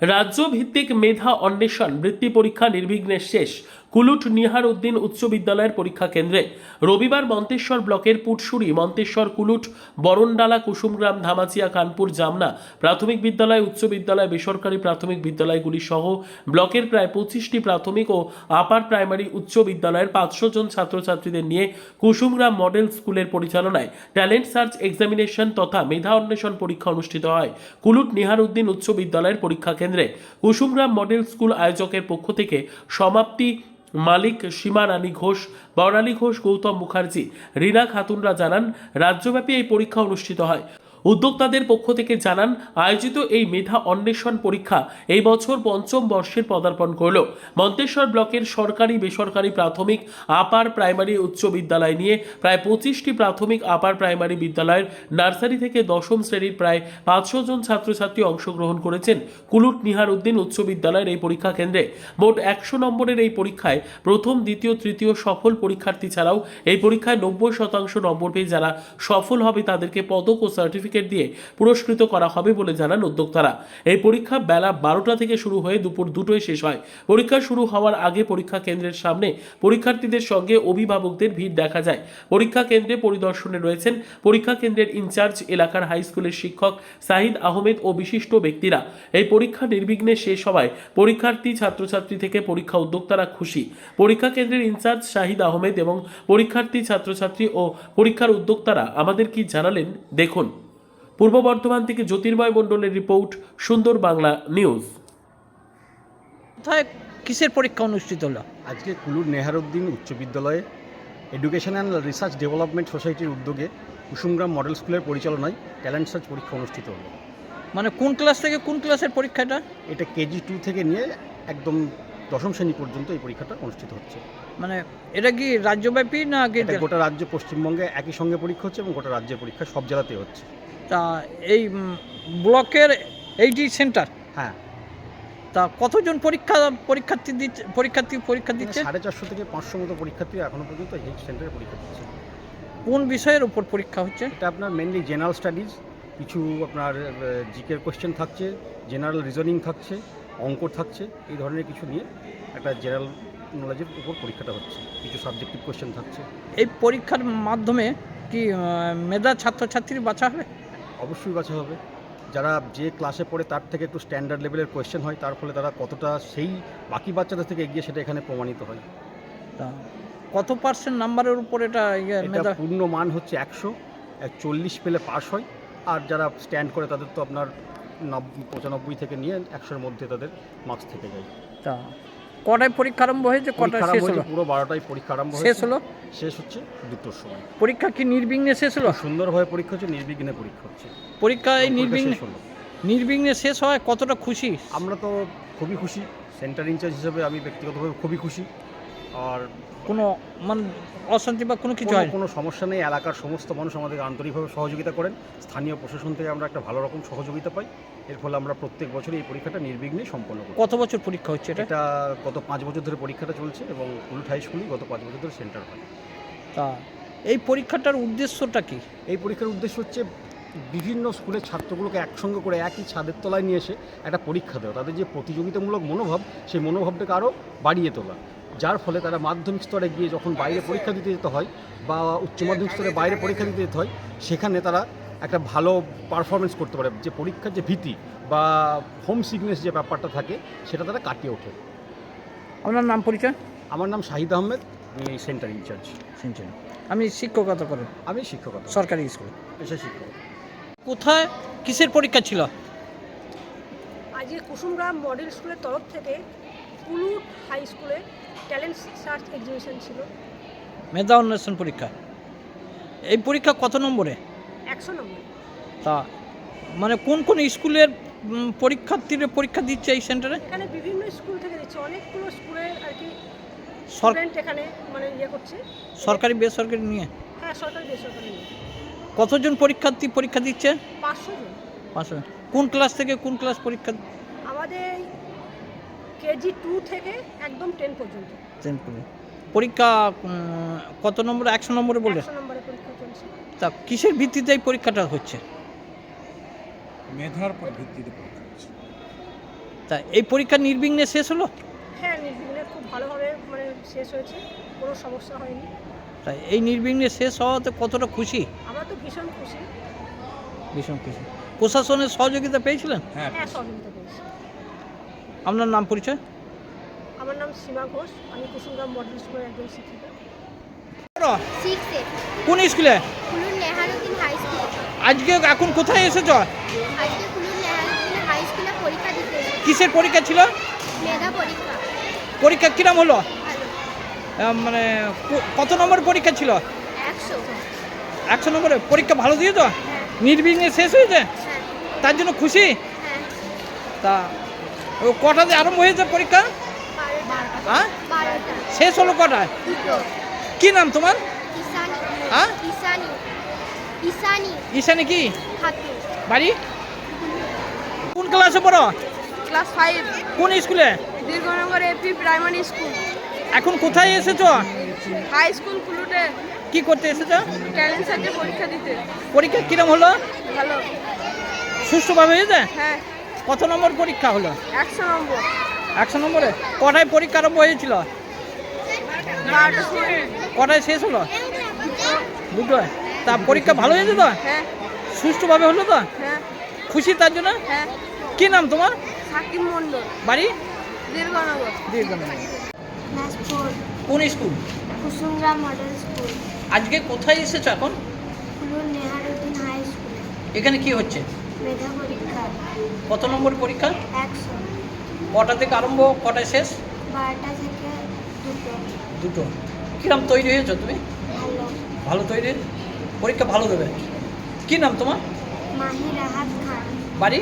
রাজ্য ভিত্তিক মেধা অন্বেষণ, বৃত্তি পরীক্ষা নির্বিঘ্নে শেষ, কুলুট নিহার উদ্দিন উচ্চ বিদ্যালয়ের পরীক্ষা কেন্দ্রে। রবিবার মন্তেশ্বর ব্লকের পুটসুরি, মন্তেশ্বর কুলুট, বরণডালা, কুসুমগ্রাম, ধামাচিয়া, কানপুর, জামনা প্রাথমিক বিদ্যালয়, উচ্চ বিদ্যালয়, বেসরকারি প্রাথমিক বিদ্যালয়গুলি সহ ব্লকের প্রায় পঁচিশটি প্রাথমিক ও আপার প্রাইমারি উচ্চ বিদ্যালয়ের পাঁচশো জন ছাত্রছাত্রীদের নিয়ে কুসুমগ্রাম মডেল স্কুলের পরিচালনায় ট্যালেন্ট সার্চ এক্সামিনেশন তথা মেধা অন্বেষণ পরীক্ষা অনুষ্ঠিত হয়। কুলুট নিহার উদ্দিন উচ্চ বিদ্যালয়ের পরীক্ষা কেন্দ্রে কুসুমগ্রাম মডেল স্কুল আয়োজকের পক্ষ থেকে সমাপ্তি। মালিক সীমা রানী ঘোষ, বর্ণালী ঘোষ, গৌতম মুখার্জি, রীনা খাতুনরা জানান, রাজ্যব্যাপী এই পরীক্ষা অনুষ্ঠিত হয়। উদ্যোক্তাদের পক্ষ থেকে জানান, আয়োজিত এই মেধা অন্বেষণ পরীক্ষা এই বছর পঞ্চম বর্ষের পদার্পণ করল। মন্তেশ্বর ব্লকের সরকারি বেসরকারি প্রাথমিক আপার প্রাইমারি উচ্চ বিদ্যালয় নিয়ে প্রায় পঁচিশটি প্রাথমিক আপার প্রাইমারি বিদ্যালয়ের নার্সারি থেকে দশম শ্রেণির প্রায় পাঁচশো জন ছাত্রছাত্রী অংশগ্রহণ করেছেন কুলুট নিহার উদ্দিন উচ্চ বিদ্যালয়ের এই পরীক্ষা কেন্দ্রে। মোট একশো নম্বরের এই পরীক্ষায় প্রথম, দ্বিতীয়, তৃতীয় সফল পরীক্ষার্থী ছাড়াও এই পরীক্ষায় নব্বই শতাংশ নম্বর পেয়ে যারা সফল হবে তাদেরকে পদক ও সার্টিফিকেট দিয়ে পুরস্কৃত করা হবে বলে জানান উদ্যোক্তারা। এই পরীক্ষা বেলা বারোটা থেকে শুরু হয়ে দুপুর দুটোয় শেষ হয়। পরীক্ষা শুরু হওয়ার আগে পরীক্ষা কেন্দ্রের সামনে পরীক্ষার্থীদের সঙ্গে অভিভাবকদের ভিড় দেখা যায়। পরীক্ষা কেন্দ্রে পরিদর্শনে রয়েছেন পরীক্ষা কেন্দ্রের ইনচার্জ এলাকার হাই স্কুলের শিক্ষক সাহিদ আহমেদ ও বিশিষ্ট ব্যক্তিরা। এই পরীক্ষা নির্বিঘ্নে শেষ হওয়ায় পরীক্ষার্থী, ছাত্রছাত্রী থেকে পরীক্ষা উদ্যোক্তারা খুশি। পরীক্ষা কেন্দ্রের ইনচার্জ শাহিদ আহমেদ এবং পরীক্ষার্থী, ছাত্রছাত্রী ও পরীক্ষার উদ্যোক্তারা আমাদের কি জানালেন দেখুন। পূর্ব বর্ধমান থেকে জ্যোতির্ময় মণ্ডলের রিপোর্ট সুন্দর বাংলা নিউজ। কোথায় কিসের পরীক্ষা অনুষ্ঠিত হলো? আজকে কুলুর নেহারুদ্দিন উচ্চ বিদ্যালয়ে এডুকেশন অ্যান্ড রিসার্চ ডেভেলপমেন্ট সোসাইটির উদ্যোগে কুসুমগ্রাম মডেল স্কুলের পরিচালনায় ট্যালেন্ট সার্চ পরীক্ষা অনুষ্ঠিত হলো। মানে কোন ক্লাস থেকে কোন ক্লাসের পরীক্ষাটা? এটা কেজি টু থেকে নিয়ে একদম দশম শ্রেণি পর্যন্ত এই পরীক্ষাটা অনুষ্ঠিত হচ্ছে। মানে এটা কি রাজ্যব্যাপী না গোটা রাজ্য পশ্চিমবঙ্গে একই সঙ্গে পরীক্ষা হচ্ছে এবং গোটা রাজ্যের পরীক্ষা সব জেলাতে হচ্ছে। তা এই ব্লকের এইটি সেন্টার? হ্যাঁ। তা কতজন পরীক্ষা পরীক্ষার্থী দিচ্ছে পরীক্ষার্থী পরীক্ষা দিচ্ছে? সাড়ে চারশো থেকে পাঁচশো মতো পরীক্ষার্থী এখনও পর্যন্ত এই সেন্টারে পরীক্ষা দিচ্ছে। কোন বিষয়ের উপর পরীক্ষা হচ্ছে? এটা আপনার মেনলি জেনারেল স্টাডিজ কিছু আপনার জিকের কোয়েশ্চেন থাকছে জেনারেল রিজনিং থাকছে অঙ্ক থাকছে এই ধরনের কিছু নিয়ে একটা জেনারেল নলেজের উপর পরীক্ষাটা হচ্ছে। কিছু সাবজেক্টিভ কোয়েশ্চেন থাকছে। এই পরীক্ষার মাধ্যমে কি মেধা ছাত্রছাত্রীর বাঁচা হবে? অবশ্যই বাছা হবে। যারা যে ক্লাসে পড়ে তার থেকে একটু স্ট্যান্ডার্ড লেভেলের কোয়েশ্চেন হয় তার ফলে তারা কতটা সেই বাকি বাচ্চাদের থেকে এগিয়ে সেটা এখানে প্রমাণিত হয়। তা কত পার্সেন্ট নাম্বারের উপর এটা ইয়ে, এটা মেধা? পূর্ণ মান হচ্ছে একশো চল্লিশ পেলে পাস হয়। আর যারা স্ট্যান্ড করে তাদের তো আপনার নব- পঁচানব্বই থেকে নিয়ে একশোর মধ্যে তাদের মার্কস থেকে যায়। তা কটায় পরীক্ষা আরম্ভ হয়েছে? কটায় শেষ হলো? পুরো বারোটায় পরীক্ষা আরম্ভ শেষ হলো? শেষ হচ্ছে দুটোর সময়। পরীক্ষা কি নির্বিঘ্নে শেষ হলো? সুন্দরভাবে পরীক্ষা হচ্ছে নির্বিঘ্নে পরীক্ষা হচ্ছে। পরীক্ষা এই নির্বিঘ্নে নির্বিঘ্নে শেষ হয় কতটা খুশি? আমরা তো খুবই খুশি। সেন্টার ইনচার্জ হিসেবে আমি ব্যক্তিগতভাবে খুবই খুশি। আর কোনো মানে অশান্তি বা কোনো কিছু কোনো হয় কোনো সমস্যা নেই এলাকার সমস্ত মানুষ আমাদের আন্তরিকভাবে সহযোগিতা করেন। স্থানীয় প্রশাসন থেকে আমরা একটা ভালো রকম সহযোগিতা পাই। এর ফলে আমরা প্রত্যেক বছরই এই পরীক্ষাটা নির্বিঘ্নে সম্পন্ন করি। কত বছর পরীক্ষা হচ্ছে এটা? এটা গত পাঁচ বছর ধরে পরীক্ষাটা চলছে এবং কুলুট হাই স্কুলই গত পাঁচ বছর ধরে সেন্টার হয়। তা এই পরীক্ষাটার উদ্দেশ্যটা কি? এই পরীক্ষার উদ্দেশ্য হচ্ছে বিভিন্ন স্কুলের ছাত্রগুলোকে একসঙ্গে করে একই ছাদের তলায় নিয়ে এসে একটা পরীক্ষা দেওয়া। তাদের যে প্রতিযোগিতামূলক মনোভাব সেই মনোভাবটাকে আরও বাড়িয়ে তোলা। যার ফলে তারা মাধ্যমিক স্তরে গিয়ে যখন বাইরে পরীক্ষা দিতে যেতে হয় বা উচ্চ মাধ্যমিক স্তরে বাইরে পরীক্ষা দিতে যেতে হয় সেখানে তারা একটা ভালো পারফরমেন্স করতে পারে। যে পরীক্ষার যে ভীতি বা হোম সিকনেস যে ব্যাপারটা থাকে সেটা তারা কাটিয়ে ওঠে। আপনার নাম পরিচয়? আমার নাম শাহিদ আহমেদ আমি সেন্টার ইনচার্জ শুনছেন আমি শিক্ষকতা করেন? আমি শিক্ষকতা সরকারি স্কুলে পেশা শিক্ষক। কোথায়? কিসের পরীক্ষা ছিল? আজকে কুসুমগ্রাম মডেল স্কুলের তরফ থেকে কুলুট হাই স্কুলে ট্যালেন্ট সার্চ এক্সিবিশন ছিল। মেধা অন্বেষণ পরীক্ষা। এই পরীক্ষা কত নম্বরে? একশো নম্বর। তা মানে কোন কোন স্কুলের পরীক্ষার্থীরা পরীক্ষা দিচ্ছে এই সেন্টারে? এখানে বিভিন্ন স্কুল থেকে দিচ্ছে। অনেকগুলো স্কুলের আর কি স্টুডেন্ট এখানে মানে ইয়ে করছে। সরকারি বেসরকারি নিয়ে? হ্যাঁ সরকারি বেসরকারি নিয়ে। কতজন পরীক্ষার্থী পরীক্ষা দিচ্ছে? পাঁচশো জন। পাঁচশো কোন ক্লাস থেকে কোন ক্লাস পরীক্ষা? আমাদের কেজি টু থেকে একদম টেন পর্যন্ত। চেঞ্জ করবে পরীক্ষা কত নম্বরে? একশো নম্বরে বললে একশো নম্বরের পরীক্ষা চলছে। তা কিসের ভিত্তিতে এই পরীক্ষাটা হচ্ছে? মেধার উপর ভিত্তিতে পরীক্ষা হচ্ছে। তা এই পরীক্ষা নির্বিঘ্নে শেষ হলো? হ্যাঁ নির্বিঘ্নে খুব ভালোভাবে মানে শেষ হয়েছে কোনো সমস্যা হয়নি। তাই এই নির্বিঘ্নে শেষ হওয়াতে কতটা খুশি? আমরা তো ভীষণ খুশি। ভীষণ খুশি। প্রশাসনের সহযোগিতা পেয়েছিলেন? হ্যাঁ সহযোগিতা পেয়েছি। আপনার নাম পরিচয়? আমার নাম সীমা ঘোষ। আমি কুসুমগ্রাম মডেল স্কুলের একজন শিক্ষিকা। কোন স্কুলে? আজকে এখন কোথায় এসেছ? আজকে কুলুর নেহারুদ্দিন হাই স্কুলে পরীক্ষা কিসের পরীক্ষা ছিল? মেধা পরীক্ষা। পরীক্ষা কিরাম হলো? ভালো। মানে কত নম্বর পরীক্ষা ছিল? একশো। নম্বরে পরীক্ষা ভালো দিয়ে তো হ্যাঁ। নির্বিঘ্নে শেষ হয়েছে? হ্যাঁ। তার জন্য খুশি? হ্যাঁ। তা ও কটাতে আরম্ভ হয়েছে পরীক্ষা? হ্যাঁ? শেষ হলো কটায়? কি নাম তোমার? হ্যাঁ? ঈশানি। কি? বাড়ি? কোন ক্লাসে পড়ো? Class five. কোন স্কুলে? Dirghanagar AP primary school. এখন কোথায় এসেছ? হাই স্কুল কুলুটে কি করতে এসেছ? ট্যালেন্ট সার্চে পরীক্ষা দিতে। পরীক্ষা কিরম হলো? ভালো। সুষ্ঠুভাবে হয়েছে? হ্যাঁ। কত নম্বর পরীক্ষা হলো? একশো নম্বর। একশো নম্বরে? কটায় পরীক্ষা আরম্ভ হয়েছিল? কটায় শেষ হলো? দুটোয়? তা পরীক্ষা ভালো হয়েছে তো? হ্যাঁ। সুষ্ঠুভাবে হলো তো? হ্যাঁ। খুশি তার জন্য? হ্যাঁ। কি নাম তোমার? সাকিব বাড়ি? দীর্ঘনগর। কোন স্কুল? Kusumgram model school. আজকে কোথায় এসেছ এখন? নেহারুদ্দিন হাই স্কুলে। এখানে কি হচ্ছে? মেধা পরীক্ষা। কত নম্বর পরীক্ষা? একশো। কটা থেকে আরম্ভ? কটায় শেষ? বারোটা থেকে দুটো। দুটো। কিরম তৈরি হয়েছো তুমি? ভালো। ভালো তৈরি? পরীক্ষা ভালো দেবে। কি নাম তোমার? মাহি রাহাত খান। বাড়ি?